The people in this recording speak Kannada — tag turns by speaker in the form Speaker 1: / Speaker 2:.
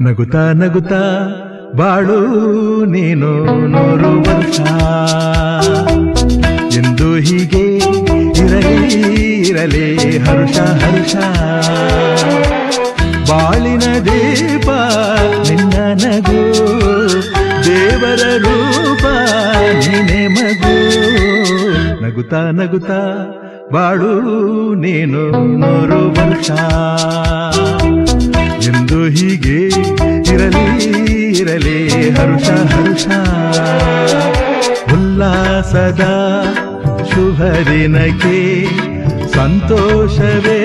Speaker 1: ನಗುತ್ತಾ ನಗುತ್ತಾ ಬಾಳು ನೀನು ನೂರು ವರ್ಷ ಎಂದು ಹೀಗೆ ಇರಲಿ ಇರಲಿ ಹರುಷ ಹರುಷ. ಬಾಳಿನ ದೀಪ ನಿನ್ನ ನಗು, ದೇವರ ರೂಪ ನೀನೆ ಮಗು. ನಗುತ್ತಾ ನಗುತ್ತಾ ಬಾಳು ನೀನು ಹೀಗೆ ಇರಲಿ ಇರಲಿ ಹರುಷ ಹರುಷ. ಉಲ್ಲಾಸದ ಶುಭ ದಿನಕ್ಕೆ ಸಂತೋಷವೇ